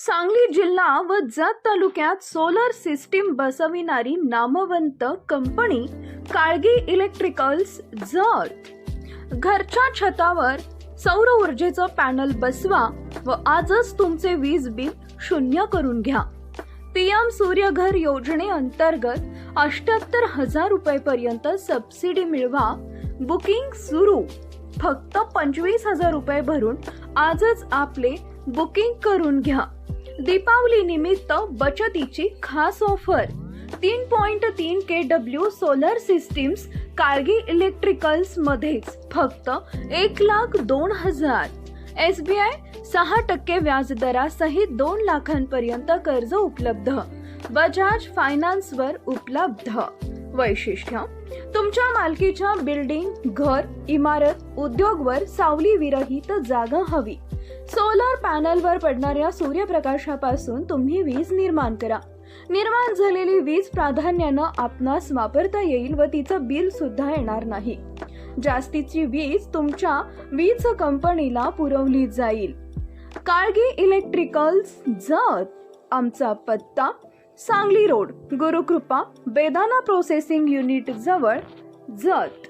सांगली जिल्हा व जत तालुक्यात सोलर सिस्टीम बसविणारी नामवंत कंपनी काळगी इलेक्ट्रिकल्स जत. घरच्या छतावर सौर ऊर्जेचं पॅनल बसवा व आजच तुमचे वीज बिल शून्य करून घ्या. पीएम सूर्यघर योजनेअंतर्गत अष्ट्याहत्तर हजार रुपये सबसिडी मिळवा. बुकिंग सुरू. फक्त पंचवीस हजार रुपये भरून आजच आपले बुकिंग करून घ्या. दीपावली निमित्त बचतीची खास ऑफर. तीन पॉइंट तीन K W solar systems Kalgi electricals मध्येच. फक्त एक लाख दोन हजार. एस बी आय सहा टक्के व्याजदरासहित दोन लाखांपर्यंत कर्ज उपलब्ध. बजाज फायनान्सवर उपलब्ध. वैशिष्ट्य तुमच्या मालकीच्या बिल्डिंग घर इमारत उद्योगवर सावली विरहित जागा हवी. सोलर पॅनलवर पडणाऱ्या सूर्यप्रकाशापासून तुम्ही वीज निर्माण करा. निर्माण झालेली वीज प्राधान्यानं आपणास वापरता येईल व तिचं बिल सुद्धा येणार नाही. जास्तीची वीज तुमच्या वीज कंपनीला पुरवली जाईल. काळगी इलेक्ट्रिकल्स जत आमचा पत्ता सांगली रोड गुरुकृपा बेदाना प्रोसेसिंग युनिट जवळ जत.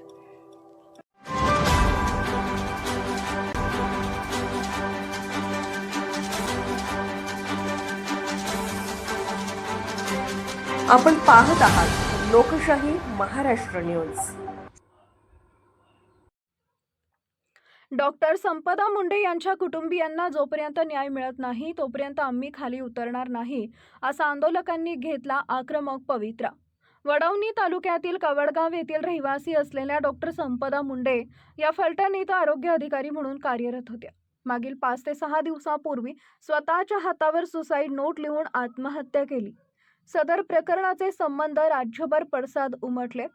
आपण पाहत आहात लोकशाही महाराष्ट्र न्यूज. डॉक्टर संपदा मुंडे यांच्या कुटुंबियांना जोपर्यंत न्याय मिळत नाही तोपर्यंत आम्ही खाली उतरणार नाही असा आंदोलकांनी घेतला आक्रमक पवित्रा. वडवणी तालुक्यातील कवडगाव येथील रहिवासी असलेल्या डॉक्टर संपदा मुंडे या फलटण इथं आरोग्य अधिकारी म्हणून कार्यरत होत्या. मागील पाच ते सहा दिवसापूर्वी स्वतःच्या हातावर सुसाईड नोट लिहून आत्महत्या केली. सदर प्रकरणाचे संबंध राज्यभर पडसाद उमटले.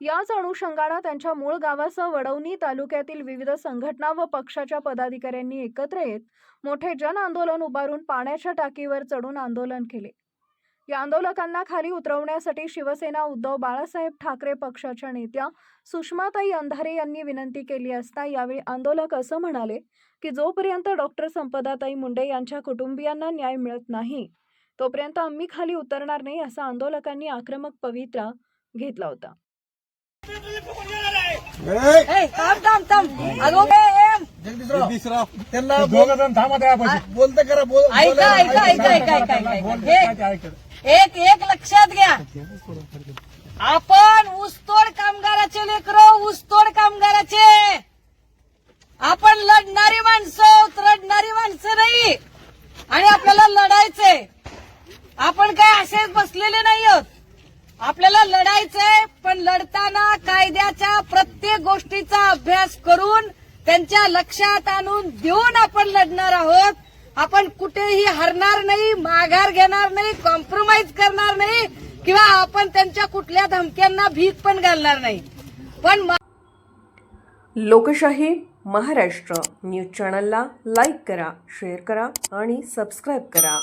याच अनुषंगानं त्यांच्या मूळ गावासह वडवणी तालुक्यातील विविध संघटना व पक्षाच्या पदाधिकाऱ्यांनी एकत्र येत मोठे जन आंदोलन उभारून पाण्याच्या टाकीवर चढून आंदोलन केले. या आंदोलकांना खाली उतरवण्यासाठी शिवसेना उद्धव बाळासाहेब ठाकरे पक्षाच्या नेत्या सुषमाताई अंधारे यांनी विनंती केली असता यावेळी आंदोलक असं म्हणाले की जोपर्यंत डॉक्टर संपदाताई मुंडे यांच्या कुटुंबियांना न्याय मिळत नाही तोपर्यंत आम्ही खाली उतरणार नाही असा आंदोलकांनी आक्रमक पवित्रा घेतला होता. बोलते करा बोल ऐका ऐका ऐका, ऐका ऐका ऐका, एक एक लक्षात घ्या. आपण ऊसतोड कामगाराचे लेकरो ऊसतोड कामगाराचे. आपण लढणारी माणसं रडणारी माणसं नाही. आणि आपल्याला लढायचंय. आपण काय असेच बसलेले नाही आहोत आपल्याला लढायचंय पण लढताना कायद्याच्या प्रत्येक गोष्टीचा अभ्यास करून त्यांच्या लक्षात आणून देऊन आपण लढणार आहोत. आपण कुठेही हरणार नाही माघार घेणार नाही कॉम्प्रोमाइज करणार नाही किंवा आपण त्यांच्या कुठल्या धमक्यांना भीत पण घालणार नाही. पण लोकशाही महाराष्ट्र न्यूज चॅनलला लाईक करा शेअर करा आणि सबस्क्राईब करा.